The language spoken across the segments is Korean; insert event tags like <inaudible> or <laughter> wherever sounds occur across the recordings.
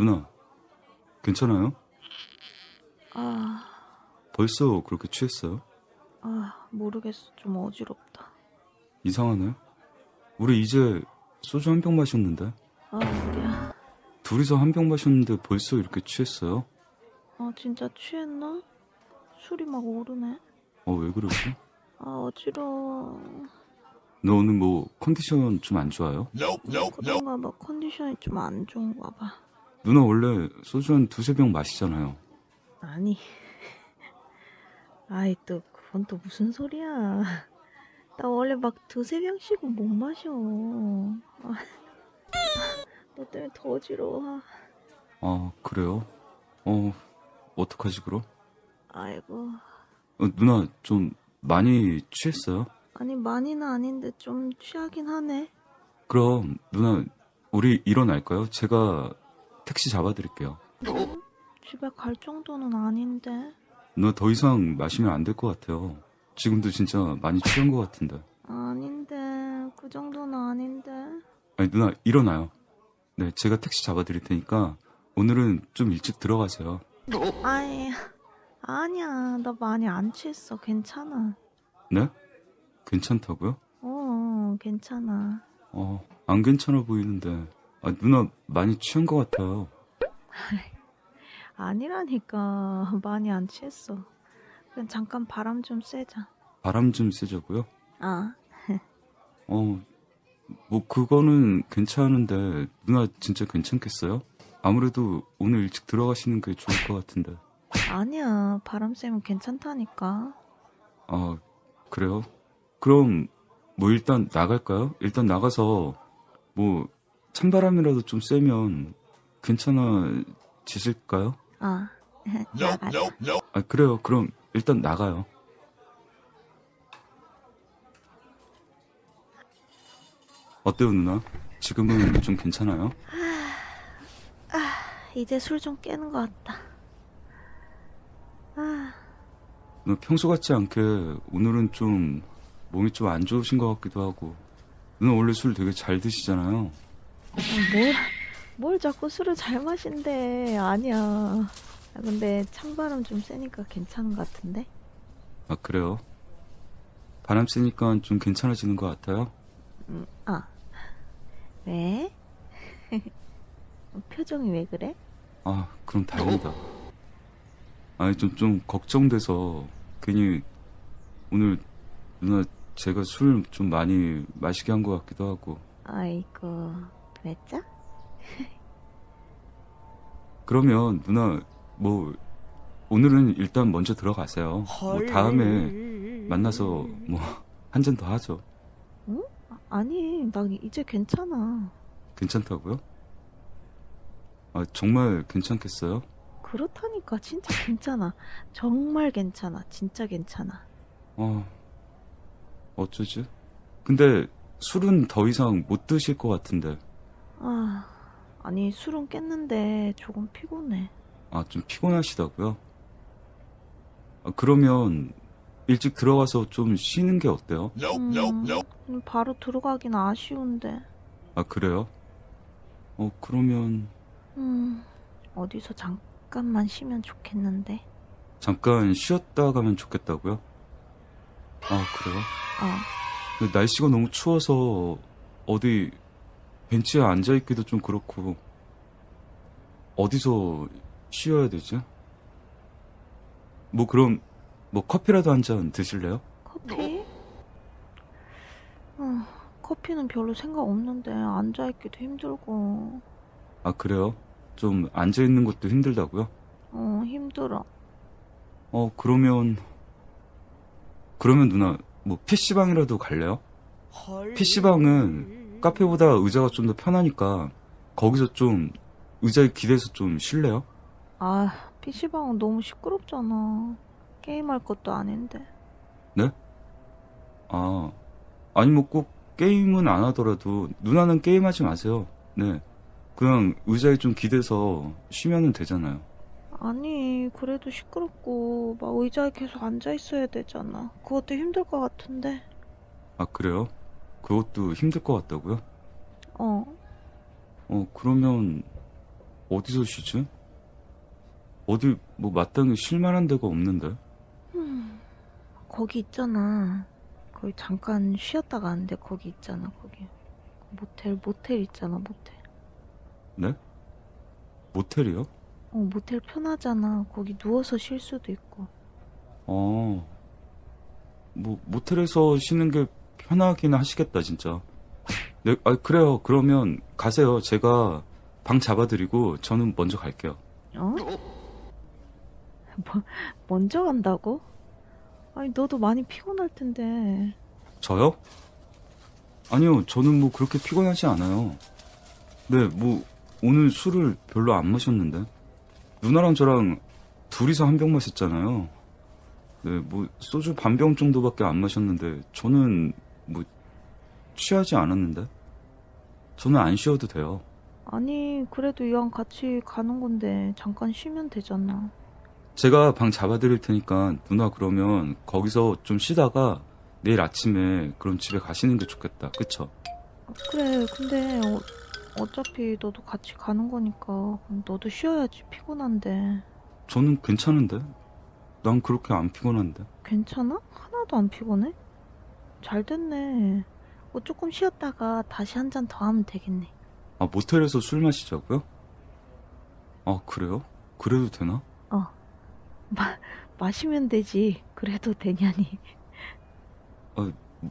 누나, 괜찮아요? 아, 벌써 그렇게 취했어요? 아, 모르겠어. 좀 어지럽다. 이상하네. 우리 이제 소주 한 병 마셨는데. 아, 우리야. 둘이서 한 병 마셨는데 벌써 이렇게 취했어요? 아, 진짜 취했나? 술이 막 오르네. 어, 왜 그러지? 아, 어지러워. 너 오늘 뭐 컨디션 좀 안 좋아요? 그런가 봐. 컨디션이 좀 안 좋은가 봐. 누나 원래 소주 한 두세 병 마시잖아요. 아니. 아이, 또, 그건 또 무슨 소리야. 나 원래 막 두세 병씩은 못 마셔. 아, 너 때문에 더 어지러워. 아, 그래요? 어, 어떡하지 그럼? 아이고. 어, 누나 좀 많이 취했어요? 아니, 많이는 아닌데 좀 취하긴 하네. 그럼 누나 우리 일어날까요? 제가 택시 잡아드릴게요. 집에 갈 정도는 아닌데. 누나 더 이상 마시면 안 될 것 같아요. 지금도 진짜 많이 취한 것 같은데. 아닌데. 그 정도는 아닌데. 아니 누나 일어나요. 네, 제가 택시 잡아드릴 테니까 오늘은 좀 일찍 들어가세요. 아이, 아니야. 나 많이 안 취했어. 괜찮아. 네? 괜찮다고요? 어, 괜찮아. 어, 안 괜찮아 보이는데. 아, 누나 많이 취한 것 같아요. <laughs> 아니라니까. 많이 안 취했어. 그냥 잠깐 바람 좀 쐬자. 바람 좀 쐬자고요? 아, <laughs> 어, 뭐 그거는 괜찮은데 누나 진짜 괜찮겠어요? 아무래도 오늘 일찍 들어가시는 게 좋을 것 같은데. <laughs> 아니야. 바람 쐬면 괜찮다니까. 아, 그래요? 그럼 뭐 일단 나갈까요? 일단 나가서 뭐 찬바람이라도 좀 쐬면 괜찮아지실까요? 아, 나가자. 아, 그래요. 그럼 일단 나가요. 어때요, 누나? 지금은 좀 괜찮아요? 이제 술 좀 깨는 것 같다. 아, 누나 평소 같지 않게 오늘은 좀 몸이 좀 안 좋으신 것 같기도 하고. 누나 원래 술 되게 잘 드시잖아요. 뭘, 뭘 자꾸 술을 잘 마신대. 아니야. 아, 근데 찬바람 좀 쐬니까 괜찮은 것 같은데? 아, 그래요? 바람 쐬니까 좀 괜찮아지는 것 같아요? 음, 아. 왜? <laughs> 표정이 왜 그래? 아, 그럼 다행이다. 아니, 좀, 좀 걱정돼서 괜히 오늘 누나 제가 술 좀 많이 마시게 한 것 같기도 하고. 아이고, 그랬죠? 그러면 누나, 뭐, 오늘은 일단 먼저 들어가세요. 뭐, 다음에 만나서 뭐, 한 잔 더 하죠. 아, 아니, 나 이제 괜찮아. 괜찮다고요? 아, 정말 괜찮겠어요? 그렇다니까, 진짜 괜찮아. 정말 괜찮아. 진짜 괜찮아. 어, 어쩌지? 근데 술은 더 이상 못 드실 것 같은데. 아, 아니, 술은 깼는데 조금 피곤해. 아, 좀 피곤하시다고요? 아, 그러면 일찍 들어가서 좀 쉬는 게 어때요? 음, 바로 들어가긴 아쉬운데. 아, 그래요? 어, 그러면 음, 어디서 잠깐만 쉬면 좋겠는데. 잠깐 쉬었다 가면 좋겠다고요? 아, 그래요? 아, 근데 날씨가 너무 추워서 어디 벤치에 앉아있기도 좀 그렇고 어디서 쉬어야 되지? 뭐 그럼 뭐 커피라도 한 잔 드실래요? 커피? 어, 커피는 별로 생각 없는데 앉아있기도 힘들고. 아, 그래요? 좀 앉아있는 것도 힘들다고요? 어, 힘들어. 어, 그러면, 그러면 누나, 뭐, PC방이라도 갈래요? PC방은 카페보다 의자가 좀 더 편하니까, 거기서 좀, 의자에 기대서 좀 쉴래요? 아, PC방은 너무 시끄럽잖아. 게임할 것도 아닌데. 네? 아, 아니, 뭐 꼭 게임은 안 하더라도, 누나는 게임하지 마세요. 네. 그냥 의자에 좀 기대서 쉬면은 되잖아요. 아니, 그래도 시끄럽고, 막 의자에 계속 앉아 있어야 되잖아. 그것도 힘들 것 같은데. 아, 그래요? 그것도 힘들 것 같다고요? 어, 어, 그러면, 어디서 쉬지? 어디 뭐 마땅히 쉴 만한 데가 없는데. 거기 있잖아. 거기 잠깐 쉬었다 가는데 거기 있잖아, 거기. 모텔, 모텔 있잖아, 모텔. 네? 모텔이요? 어, 모텔 편하잖아. 거기 누워서 쉴 수도 있고. 어. 뭐 모텔에서 쉬는 게 편하긴 하시겠다 진짜. 네, 아 그래요. 그러면 가세요. 제가 방 잡아드리고 저는 먼저 갈게요. 어? 뭐, 먼저 간다고? 아니, 너도 많이 피곤할 텐데. 저요? 아니요, 저는 뭐 그렇게 피곤하지 않아요. 네, 뭐 오늘 술을 별로 안 마셨는데 누나랑 저랑 둘이서 한 병 마셨잖아요. 네, 뭐 소주 반 병 정도밖에 안 마셨는데 저는 뭐 취하지 않았는데 저는 안 쉬어도 돼요. 아니, 그래도 이왕 같이 가는 건데, 잠깐 쉬면 되잖아. 제가 방 잡아드릴 테니까 누나 그러면 거기서 좀 쉬다가 내일 아침에 그럼 집에 가시는 게 좋겠다. 그쵸? 아, 그래, 근데, 어, 어차피 너도 같이 가는 거니까, 너도 쉬어야지, 피곤한데. 저는 괜찮은데? 난 그렇게 안 피곤한데. 괜찮아? 하나도 안 피곤해? 잘 됐네. 뭐 조금 쉬었다가 다시 한 잔 더 하면 되겠네. 아, 모텔에서 술 마시자고요? 아, 그래요? 그래도 되나? 마시면 되지. 그래도 되냐니.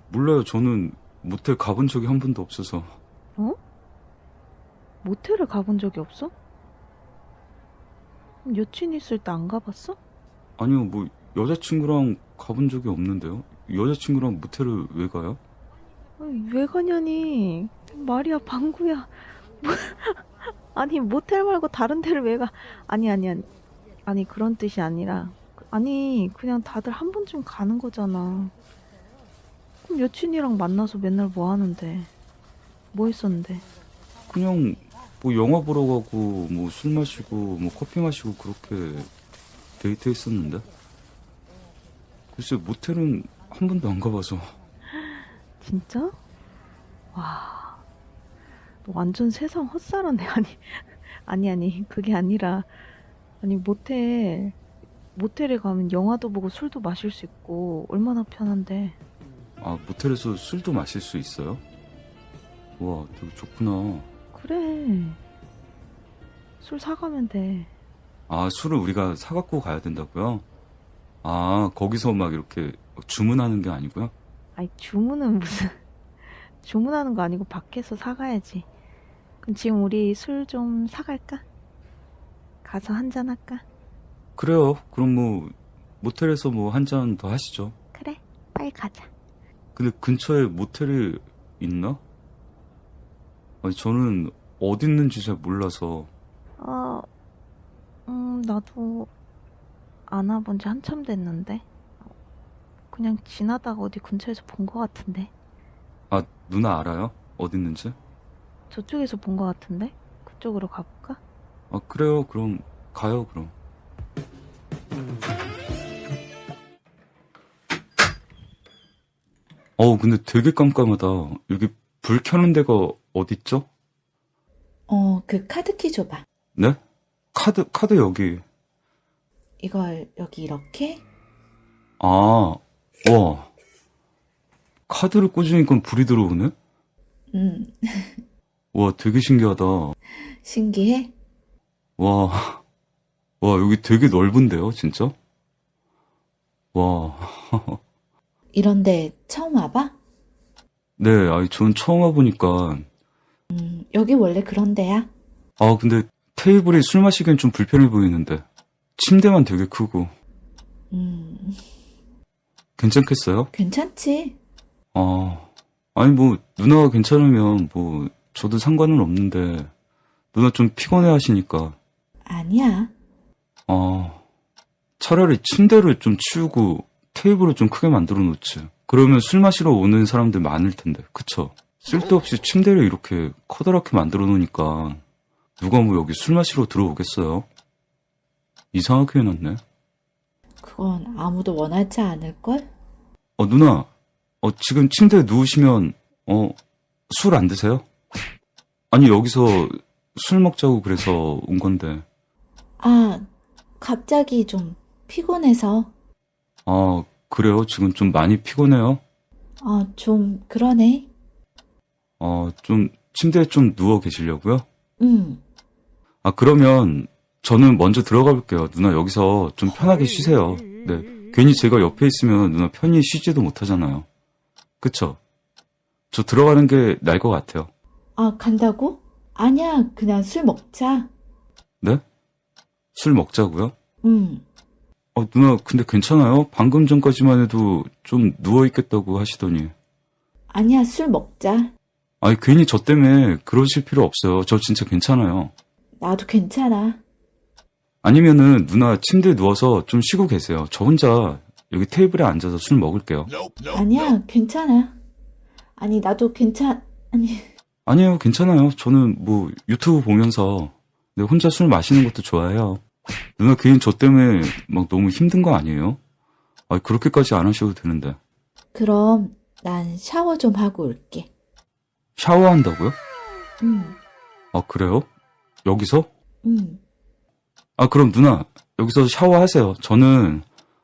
몰라요. 저는 모텔 가본 적이 한 번도 없어서. 모텔을 가본 적이 없어? 여친 있을 때 안 가봤어? 아니요, 뭐, 여자친구랑 가본 적이 없는데요? 여자친구랑 모텔을 왜 가요? 아니, 왜 가냐니. 말이야, 방구야. 뭐, <laughs> 아니, 모텔 말고 다른 데를 왜 가? 아니, 아니, 아니. 아니, 그런 뜻이 아니라. 아니, 그냥 다들 한 번쯤 가는 거잖아. 그럼 여친이랑 만나서 맨날 뭐 하는데? 뭐 했었는데? 그냥, 뭐, 영화 보러 가고, 뭐, 술 마시고, 뭐, 커피 마시고, 그렇게 데이트 했었는데? 글쎄, 모텔은 한 번도 안 가봐서. 진짜? 와, 너 완전 세상 헛살았네. <laughs> 아니, 아니, 아니, 그게 아니라, 아니, 모텔, 모텔에 가면 영화도 보고 술도 마실 수 있고, 얼마나 편한데. 아, 모텔에서 술도 마실 수 있어요? 와, 되게 좋구나. 그래. 술 사가면 돼. 아, 술을 우리가 사갖고 가야 된다고요? 아, 거기서 막 이렇게 주문하는 게 아니고요? 아니, 주문은 무슨, <laughs> 주문하는 거 아니고 밖에서 사가야지. 그럼 지금 우리 술 좀 사갈까? 가서 한잔 할까? 그래요. 그럼 뭐, 모텔에서 뭐 한 잔 더 하시죠. 그래, 빨리 가자. 근데 근처에 모텔이 있나? 아니, 저는 어디 있는지 잘 몰라서. 어, 음, 나도 안 와본 지 한참 됐는데. 그냥 지나다가 어디 근처에서 본 것 같은데. 아, 누나 알아요? 어디 있는지? 저쪽에서 본 것 같은데? 그쪽으로 가볼까? 아, 그래요. 그럼 가요, 그럼. 어우, 근데 되게 깜깜하다. 여기 불 켜는 데가 어딨죠? 어, 그 카드키 줘봐. 네? 카드, 카드 여기. 이걸 여기 이렇게? 아, 와. 카드를 꽂으니까 불이 들어오네? 음, 와, 되게 신기하다. 신기해? 와, 와, 여기 되게 넓은데요, 진짜? 와, <laughs> 이런데 처음 와봐? 네, 아니, 전 처음 와보니까, 음, 여기 원래 그런 데야. 아, 근데 테이블이 술 마시기엔 좀 불편해 보이는데, 침대만 되게 크고, 음, 괜찮겠어요? 괜찮지? 아, 아니, 뭐, 누나가 괜찮으면, 뭐, 저도 상관은 없는데, 누나 좀 피곤해 하시니까, 아니야. 아, 차라리 침대를 좀 치우고 테이블을 좀 크게 만들어 놓지. 그러면 술 마시러 오는 사람들 많을 텐데, 그쵸? 쓸데없이 침대를 이렇게 커다랗게 만들어 놓으니까 누가 뭐 여기 술 마시러 들어오겠어요? 이상하게 해놨네. 그건 아무도 원하지 않을걸? 어, 누나, 어, 지금 침대에 누우시면, 어, 술 안 드세요? 아니, 여기서 술 먹자고 그래서 온 건데. 아, 갑자기 좀 피곤해서. 아, 그래요? 지금 좀 많이 피곤해요? 아, 좀 그러네. 어, 좀 침대에 좀 누워 계시려고요? 응. 아, 그러면 저는 먼저 들어가 볼게요. 누나 여기서 좀 편하게 쉬세요. 네. 괜히 제가 옆에 있으면 누나 편히 쉬지도 못하잖아요. 그쵸? 저 들어가는 게 나을 것 같아요. 아, 간다고? 아니야, 그냥 술 먹자. 네? 술 먹자고요? 응. 어, 누나, 근데 괜찮아요? 방금 전까지만 해도 좀 누워있겠다고 하시더니. 아니야, 술 먹자. 아니, 괜히 저 때문에 그러실 필요 없어요. 저 진짜 괜찮아요. 나도 괜찮아. 아니면은 누나 침대에 누워서 좀 쉬고 계세요. 저 혼자 여기 테이블에 앉아서 술 먹을게요. 아니야, 괜찮아. 아니, 나도 괜찮, 아니, 아니에요, 괜찮아요. 저는 뭐 유튜브 보면서 네, 혼자 술 마시는 것도 좋아해요. 누나 괜히 저 때문에 막 너무 힘든 거 아니에요? 아, 그렇게까지 안 하셔도 되는데. 그럼 난 샤워 좀 하고 올게. 샤워한다고요? 응, 아, 그래요? 여기서? 응. 아, 그럼 누나, 여기서 샤워하세요. 저는,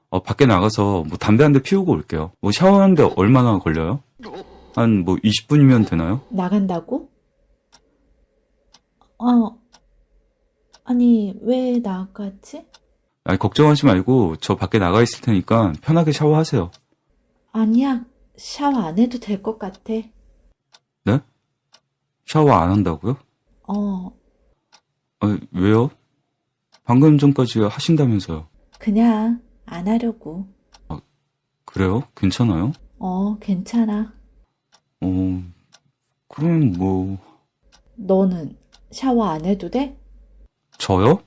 어, 밖에 나가서 뭐 담배 한 대 피우고 올게요. 뭐 샤워하는데 얼마나 걸려요? 한 뭐 20분이면 되나요? 나간다고? 어, 아니, 왜 나갔지? 아니, 걱정하지 말고 저 밖에 나가 있을 테니까 편하게 샤워하세요. 아니야, 샤워 안 해도 될 것 같아. 샤워 안 한다고요? 어, 아, 왜요? 방금 전까지 하신다면서요. 그냥 안 하려고. 그래요? 괜찮아요? 어, 괜찮아. 어, 그럼 뭐, 너는 샤워 안 해도 돼? 저요?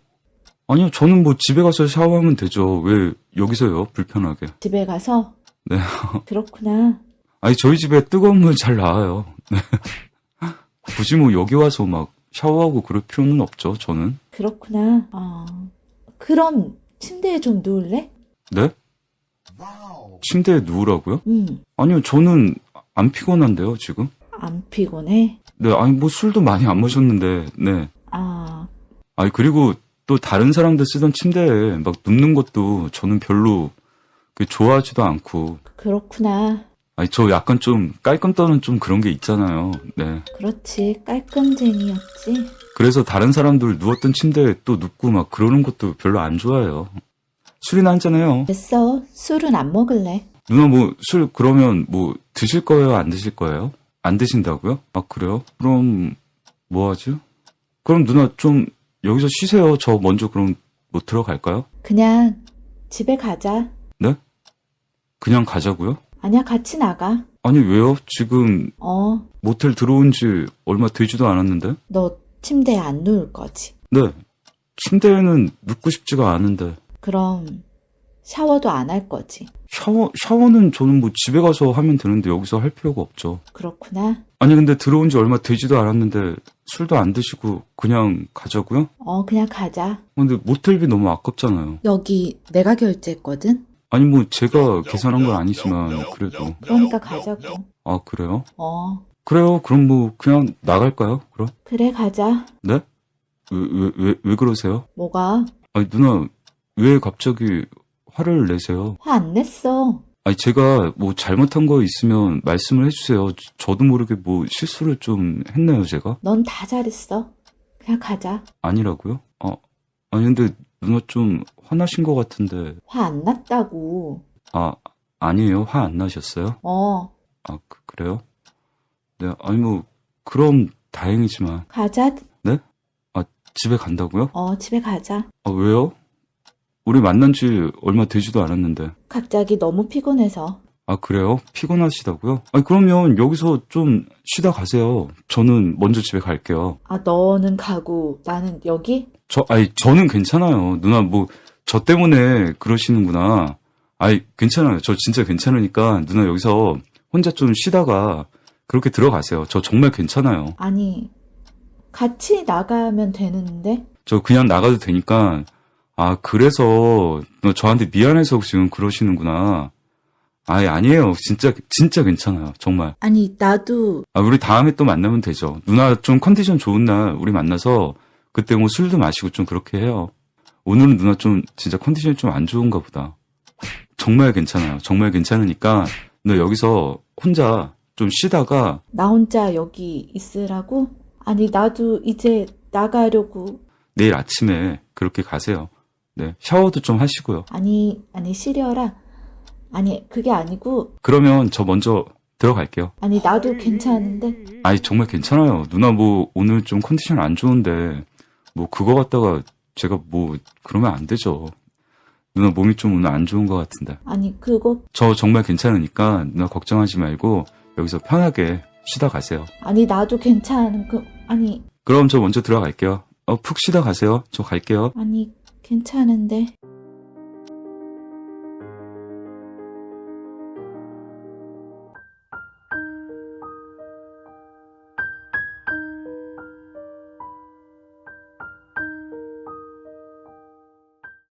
아니요, 저는 뭐 집에 가서 샤워하면 되죠. 왜 여기서요? 불편하게. 집에 가서? 네. 그렇구나. 아니, 저희 집에 뜨거운 물 잘 나와요. 네. 굳이 뭐 여기 와서 막 샤워하고 그럴 필요는 없죠, 저는. 그렇구나. 어, 그럼 침대에 좀 누울래? 네? 침대에 누우라고요? 응, 아니요, 저는 안 피곤한데요, 지금. 안 피곤해? 네, 아니, 뭐 술도 많이 안 마셨는데, 네. 아, 아니, 그리고 또 다른 사람들 쓰던 침대에 막 눕는 것도 저는 별로 그 좋아하지도 않고. 그렇구나. 아니, 저 약간 좀 깔끔 떠는 좀 그런 게 있잖아요. 네. 그렇지. 깔끔쟁이였지. 그래서 다른 사람들 누웠던 침대에 또 눕고 막 그러는 것도 별로 안 좋아해요. 술이나 한잔해요. 됐어. 술은 안 먹을래. 누나 뭐 술 그러면 뭐 드실 거예요? 안 드실 거예요? 안 드신다고요? 아 그래요? 그럼 뭐 하지? 그럼 누나 좀 여기서 쉬세요. 저 먼저 그럼 뭐 들어갈까요? 그냥 집에 가자. 네? 그냥 가자고요? 아니야, 같이 나가. 아니 왜요? 지금 어, 모텔 들어온 지 얼마 되지도 않았는데? 너 침대에 안 누울 거지. 네. 침대에는 눕고 싶지가 않은데. 그럼 샤워도 안 할 거지. 샤워, 샤워는 저는 뭐 집에 가서 하면 되는데 여기서 할 필요가 없죠. 그렇구나. 아니 근데 들어온 지 얼마 되지도 않았는데 술도 안 드시고 그냥 가자고요? 어, 그냥 가자. 근데 모텔비 너무 아깝잖아요. 여기 내가 결제했거든? 아니 뭐 제가 계산한 건 아니지만 그래도 그러니까 가자고. 아 그래요? 어, 그래요. 그럼 뭐 그냥 나갈까요? 그럼? 그래, 가자. 네? 왜 왜 왜 왜 그러세요? 뭐가? 아니 누나 왜 갑자기 화를 내세요? 화 안 냈어. 아니 제가 뭐 잘못한 거 있으면 말씀을 해주세요. 저- 저도 모르게 뭐 실수를 좀 했나요 제가? 넌 다 잘했어. 그냥 가자. 아니라고요? 아 아니 근데 누나 좀 화나신 것 같은데 화 안 났다고. 아 아니에요 화 안 나셨어요? 어, 아 그, 그래요? 네 아니 뭐 그럼 다행이지만 가자. 집에 간다고요? 어, 집에 가자. 아 왜요? 우리 만난 지 얼마 되지도 않았는데 갑자기 너무 피곤해서. 아 그래요? 피곤하시다고요? 아니 그러면 여기서 좀 쉬다 가세요. 저는 먼저 집에 갈게요. 아, 너는 가고 나는 여기? 저 아니 저는 괜찮아요. 누나 뭐 저 때문에 그러시는구나. 아이 괜찮아요. 저 진짜 괜찮으니까 누나 여기서 혼자 좀 쉬다가 그렇게 들어가세요. 저 정말 괜찮아요. 아니, 같이 나가면 되는데? 저 그냥 나가도 되니까 아 그래서 너 저한테 미안해서 지금 그러시는구나. 아예 아니에요. 진짜, 진짜 괜찮아요. 정말. 아니, 나도, 아, 우리 다음에 또 만나면 되죠. 누나 좀 컨디션 좋은 날 우리 만나서 그때 뭐 술도 마시고 좀 그렇게 해요. 오늘은 누나 좀 진짜 컨디션이 좀 안 좋은가 보다. 정말 괜찮아요. 정말 괜찮으니까 너 여기서 혼자 좀 쉬다가 나 혼자 여기 있으라고? 아니, 나도 이제 나가려고. 내일 아침에 그렇게 가세요. 네, 샤워도 좀 하시고요. 아니, 아니, 시려라. 아니, 그게 아니고, 그러면 저 먼저 들어갈게요. 아니, 나도 괜찮은데. 아니 정말 괜찮아요. 누나 뭐 오늘 좀 컨디션 안 좋은데 뭐 그거 갖다가 제가 뭐 그러면 안 되죠. 누나 몸이 좀 오늘 안 좋은 것 같은데. 아니, 그거, 저 정말 괜찮으니까 누나 걱정하지 말고 여기서 편하게 쉬다 가세요. 아니, 나도 괜찮은 그, 아니, 그럼 저 먼저 들어갈게요. 어, 푹 쉬다 가세요. 저 갈게요. 아니, 괜찮은데.